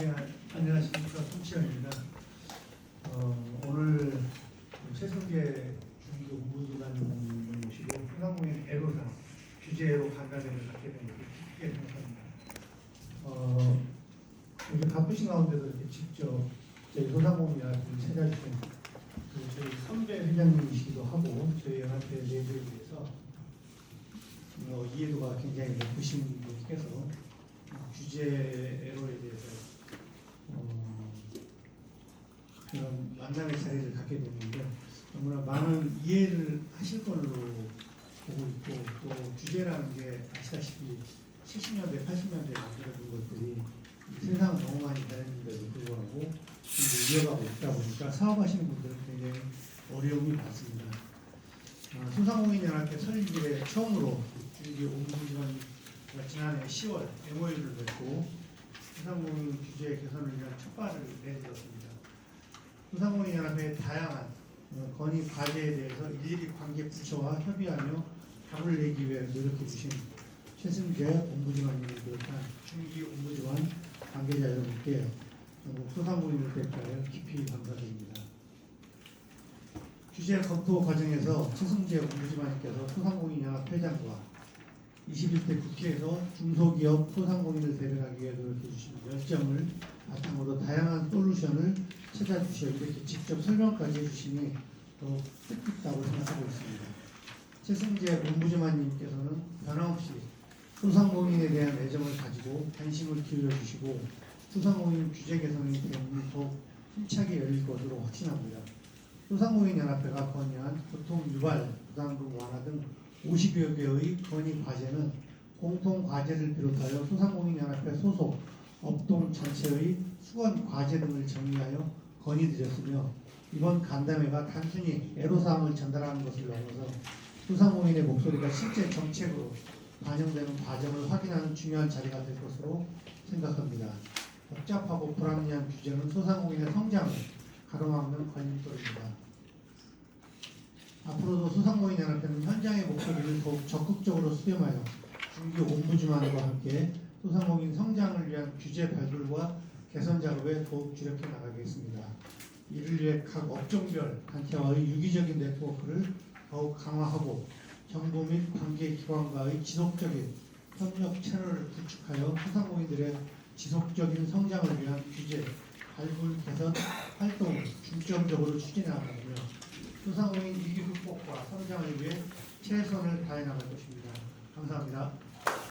예, 안녕하십니까 송치현입니다. 어, 오늘 최승재 중도 공무기관님을 모시고 흥강공인 애로사 주제로 간담회를 갖게 된 것을 기쁘게 생각합니다. 어, 이렇게 바쁘신 가운데도 이렇게 직접 저희 소상공인연합회를 찾아주신 그 저희 선배 회장님이시기도 하고 저희 연합회 내부에 대해서 어, 이해도가 굉장히 높으신 분께서 주제로에 대해서 어, 그런 만남의 자리를 갖게 됐는데 너무나 많은 이해를 하실 걸로 보고 있고 또 주제라는 게 아시다시피 70년대, 80년대에 만들어진 것들이 세상 너무 많이 변했는데도 불구하고 이어가고 있다 보니까 사업하시는 분들은 굉장히 어려움이 많습니다. 아, 소상공인연합회 설립일에 처음으로 중기 옹부지원 지난해 10월 MOU를 맺고 소상공인 규제 개선을 위한 첫 발을 내딛었습니다. 소상공인 연합회의 다양한 어, 건의 과제에 대해서 일일이 관계 부처와 협의하며 답을 내기 위해 노력해 주신 최승재 옹부지원님을 비롯한 중기 옹부지원 관계자 여러분께 어, 소상공인을 대표하여 깊이 감사드립니다. 규제 검토 과정에서 최승재 옹부지원님께서 소상공인 연합 회장과 21대 국회에서 중소기업 소상공인을 대변하기 위해 노력해 주신 열정을 바탕으로 다양한 솔루션을 찾아주셔 이렇게 직접 설명까지 해주시니 더 뜻깊다고 생각하고 있습니다. 최승재 문부지만님께서는 변함없이 소상공인에 대한 애정을 가지고 관심을 기울여 주시고 소상공인 규제 개선의 대응이 더욱 힘차게 열릴 것으로 확신합니다. 소상공인 연합회가 건의한 교통 유발, 부담금 완화 등 50여 개의 건의 과제는 공통 과제를 비롯하여 소상공인연합회 소속 업동 전체의 수건 과제 등을 정리하여 건의드렸으며 이번 간담회가 단순히 애로사항을 전달하는 것을 넘어서 소상공인의 목소리가 실제 정책으로 반영되는 과정을 확인하는 중요한 자리가 될 것으로 생각합니다. 복잡하고 불합리한 규제는 소상공인의 성장을 가로막는 걸림돌입니다. 앞으로도 소상공인 연합회는 현장의 목소리를 더욱 적극적으로 수렴하여 중교 옴부즈만과 함께 소상공인 성장을 위한 규제 발굴과 개선 작업에 더욱 주력해 나가겠습니다. 이를 위해 각 업종별 단체와의 유기적인 네트워크를 더욱 강화하고 정부 및 관계 기관과의 지속적인 협력 채널을 구축하여 소상공인들의 지속적인 성장을 위한 규제, 발굴, 개선 활동을 중점적으로 추진해 나가며 소상공인 위기 극복과 성장을 위해 최선을 다해 나갈 것입니다. 감사합니다.